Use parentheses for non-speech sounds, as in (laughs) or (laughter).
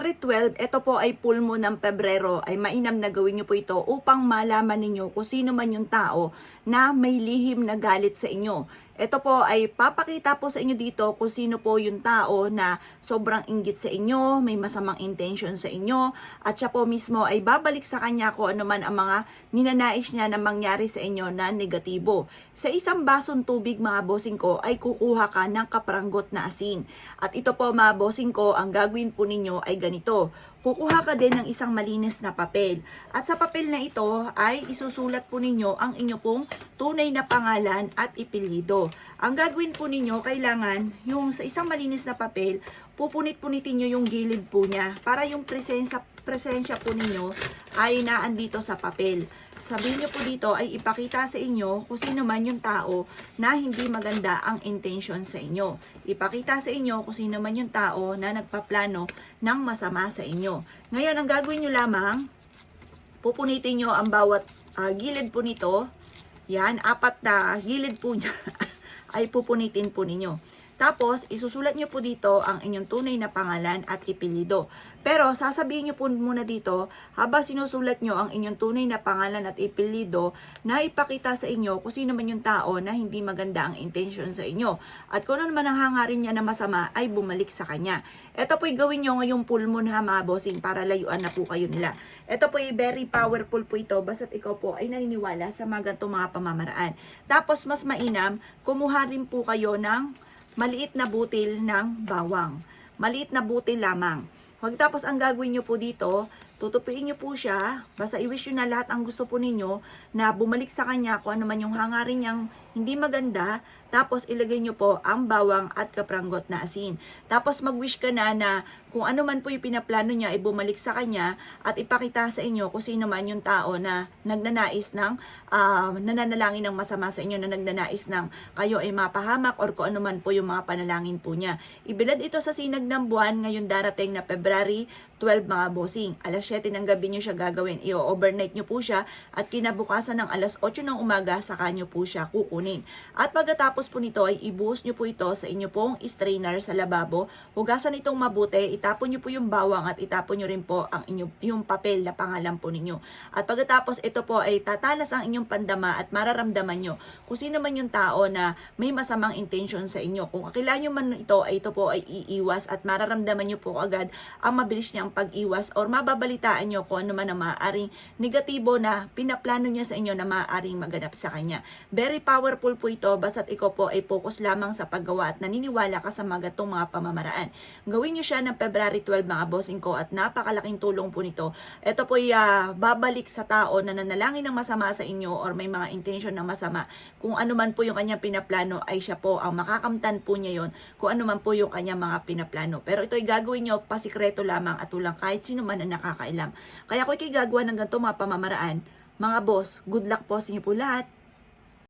February 12, ito po ay full moon ng Pebrero, ay mainam na gawin niyo po ito upang malaman ninyo kung sino man yung tao na may lihim na galit sa inyo. Ito po ay papakita po sa inyo dito kung sino po yung tao na sobrang inggit sa inyo, may masamang intention sa inyo, at siya po mismo ay babalik sa kanya kung ano man ang mga ninanais niya na mangyari sa inyo na negatibo. Sa isang basong tubig mga bossing ko ay kukuha ka ng kapranggot na asin. At ito po mga bossing ko, ang gagawin po ninyo ay ganito. Kukuha ka din ng isang malinis na papel. At sa papel na ito ay isusulat po ninyo ang inyo pong tunay na pangalan at ipilido. Ang gagawin po ninyo, kailangan yung sa isang malinis na papel, pupunit-punitin nyo yung gilid po niya para yung presensya, presensya po ninyo ay naandito sa papel. Sabihin nyo po dito ay ipakita sa inyo kung sino man yung tao na hindi maganda ang intention sa inyo. Ipakita sa inyo kung sino man yung tao na nagpaplano ng masama sa inyo. Ngayon, ang gagawin nyo lamang, pupunitin nyo ang bawat ah, gilid po nito. Yan, apat na gilid po niya (laughs) ay pupunitin po ninyo. Tapos, isusulat nyo po dito ang inyong tunay na pangalan at ipilido. Pero, sasabihin nyo po muna dito, habang sinusulat nyo ang inyong tunay na pangalan at ipilido, na ipakita sa inyo kung sino man yung tao na hindi maganda ang intention sa inyo. At kung ano naman ang hangarin niya na masama, ay bumalik sa kanya. Ito po'y gawin nyo ngayong full moon ha mga bossing para layuan na po kayo nila. Ito po'y very powerful po ito basta't ikaw po ay naniniwala sa mga ganitong mga pamamaraan. Tapos, mas mainam, kumuha rin po kayo ng maliit na butil ng bawang. Maliit na butil lamang. Huwag tapos ang gagawin nyo po dito, tutupiin nyo po siya, basta i-wish nyo na lahat ang gusto po ninyo na bumalik sa kanya kung ano man yung hangarin niyang hindi maganda, tapos ilagay nyo po ang bawang at kapranggot na asin. Tapos mag-wish ka na na kung ano man po yung pinaplano niya ay bumalik sa kanya at ipakita sa inyo kung sino man yung tao na nagnanais ng ah, nananalangin ng masama sa inyo na nagnanais ng kayo ay mapahamak or kung ano man po yung mga panalangin po niya. Ibilad ito sa sinag ng buwan ngayon darating na February 12 mga bossing. Alas 7 ng gabi nyo siya gagawin. I-overnight nyo po siya at kinabukasan ng alas 8 ng umaga saka nyo po siya kukunin. At pagkatapos po nito ay ibuhos nyo po ito sa inyo pong strainer sa lababo. Hugasan itong mabuti, itapon nyo po yung bawang at itapon nyo rin po ang inyo, yung papel na pangalan po ninyo. At pagkatapos ito po ay tatalas ang inyong pandama at mararamdaman nyo kung sino man yung tao na may masamang intention sa inyo. Kung akila nyo man ito ay ito po ay iiwas at mararamdaman nyo po agad ang mabilis niyang pag-iwas or mababalitaan nyo kung ano man ang maaaring negatibo na pinaplano niya sa inyo na maaaring maganap sa kanya. Very powerful po ito basta't ikaw po ay focus lamang sa paggawa at naniniwala ka sa mga mga pamamaraan. Gawin nyo siya ng February 12 mga bossing ko at napakalaking tulong po nito. Ito po ay ah, babalik sa tao na nanalangin ng masama sa inyo or may mga intention ng masama. Kung ano man po yung kanyang pinaplano ay siya po ang makakamtan po niya yon kung ano man po yung kanyang mga pinaplano. Pero ito ay gagawin nyo pasikreto lamang at tulang kahit sino man ang nakakailam. Kaya ko ikigagawa ng ganito mga pamamaraan. Mga boss, good luck po sa inyo po lahat.